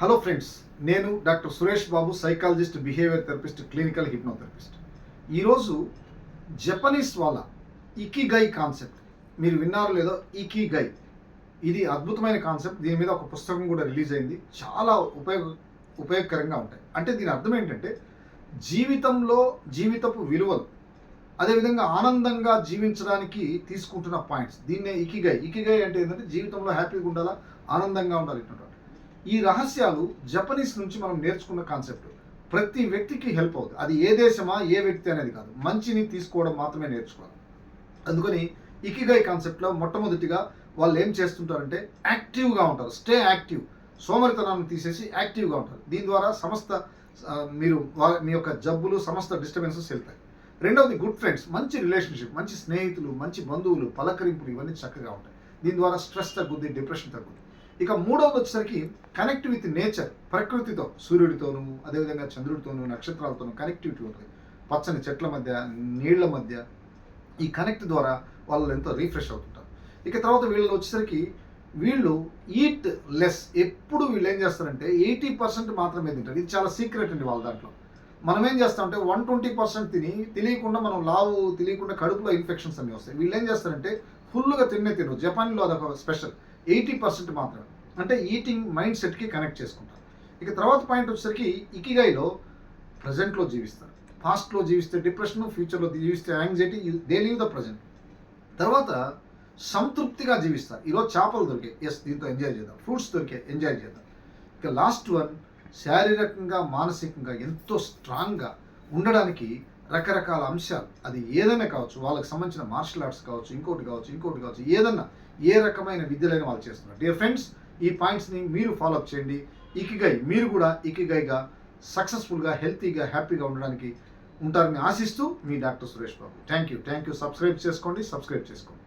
Hello friends నేను doctor Suresh Babu psychologist behaviour therapist clinical hypnotherapist ఈరోజు Japanese వాళ్ళ ikigai concept మీరు విన్నారు లేదో ఇకిగై ఇది అద్భుతమైన కాన్సెప్ట్ దీని మీద ఒక పుస్తకం కూడా రిలీజ్ అయింది. చాలా ఉపయోగ ఉపయోగకరంగా ఉంటాయి. అంటే దీని అర్థం ఏంటంటే జీవితంలో జీవితపు విలువలు అదేవిధంగా ఆనందంగా జీవించడానికి తీసుకుంటున్న పాయింట్స్ దీన్నే ఇకిగై ఇకిగై అంటే ఏంటంటే జీవితంలో హ్యాపీగా ఉండాలా ఆనందంగా ఉండాలి ఇటువంటి ఈ రహస్యాలు జపనీస్ నుంచి మనం నేర్చుకున్న కాన్సెప్ట్ ప్రతి వ్యక్తికి హెల్ప్ అవుతుంది అది ఏ దేశమా ఏ వ్యక్తి అనేది కాదు. మంచిని తీసుకోవడం మాత్రమే నేర్చుకోవాలి. అందుకని ఇకిగై కాన్సెప్ట్లో మొట్టమొదటిగా వాళ్ళు ఏం చేస్తుంటారంటే యాక్టివ్గా ఉంటారు. స్టే యాక్టివ్ సోమరితనాన్ని తీసేసి యాక్టివ్గా ఉంటారు. దీని ద్వారా సమస్త మీరు మీ యొక్క జబ్బులు సమస్త డిస్టర్బెన్సెస్ వెళ్తాయి. రెండవది గుడ్ ఫ్రెండ్స్ మంచి రిలేషన్షిప్ మంచి స్నేహితులు మంచి బంధువులు పలకరింపులు ఇవన్నీ చక్కగా ఉంటాయి. దీని ద్వారా స్ట్రెస్ తగ్గుద్ది డిప్రెషన్ తగ్గుద్ది. ఇక మూడవది వచ్చేసరికి కనెక్ట్ విత్ నేచర్ ప్రకృతితో సూర్యుడితోనూ అదేవిధంగా చంద్రుడితోనూ నక్షత్రాలతోనూ కనెక్టివిటీ ఉంటుంది. పచ్చని చెట్ల మధ్య నీళ్ళ మధ్య ఈ కనెక్ట్ ద్వారా వాళ్ళు ఎంతో రీఫ్రెష్ అవుతుంటారు. ఇక తర్వాత వీళ్ళు వచ్చేసరికి వీళ్ళు ఈట్ లెస్ ఎప్పుడు వీళ్ళు ఏం చేస్తారంటే ఎయిటీ పర్సెంట్ మాత్రమే తింటారు. ఇది చాలా సీక్రెట్ అండి వాళ్ళ దాంట్లో. మనం ఏం చేస్తామంటే వన్ ట్వంటీ పర్సెంట్ తిని తెలియకుండా మనం లావు తెలియకుండా కడుపులో ఇన్ఫెక్షన్స్ అన్నీ వస్తాయి. వీళ్ళు ఏం చేస్తారంటే ఫుల్గా తిన్నే తినరు. జపాన్లో అదొక స్పెషల్ ఎయిటీ పర్సెంట్ మాత్రమే. అంటే ఈటింగ్ మైండ్ సెట్కి కనెక్ట్ చేసుకుంటారు. ఇక తర్వాత పాయింట్ వచ్చేసరికి ఇకిగైలో ప్రజెంట్లో జీవిస్తారు. పాస్ట్లో జీవిస్తే డిప్రెషన్ ఫ్యూచర్లో జీవిస్తే anxiety they live the present. తర్వాత సంతృప్తిగా జీవిస్తారు. ఈరోజు చేపలు దొరికాయి ఎస్ దీంతో ఎంజాయ్ చేద్దాం. ఫ్రూట్స్ దొరికాయి ఎంజాయ్ చేద్దాం. ఇక లాస్ట్ వన్ శారీరకంగా మానసికంగా ఎంతో స్ట్రాంగ్గా ఉండడానికి రకరకాల అంశాలు. అది ఏదైనా కావచ్చు వాళ్ళకి సంబంధించిన మార్షల్ ఆర్ట్స్ కావచ్చు ఇంకోటి కావచ్చు ఇంకోటి కావచ్చు ఏదన్నా ఏ రకమైన విద్యలైన వాళ్ళు చేస్తున్నారు. డియర్ ఫ్రెండ్స్ ఈ పాయింట్స్ని మీరు ఫాలో అప్ చేయండి. ఇకిగై మీరు కూడా ఇకిగైగా సక్సెస్ఫుల్గా హెల్తీగా హ్యాపీగా ఉండడానికి ఉంటారని ఆశిస్తూ మీ doctor Suresh Babu. Thank you thank you subscribe చేసుకోండి. సబ్స్క్రైబ్ చేసుకోండి.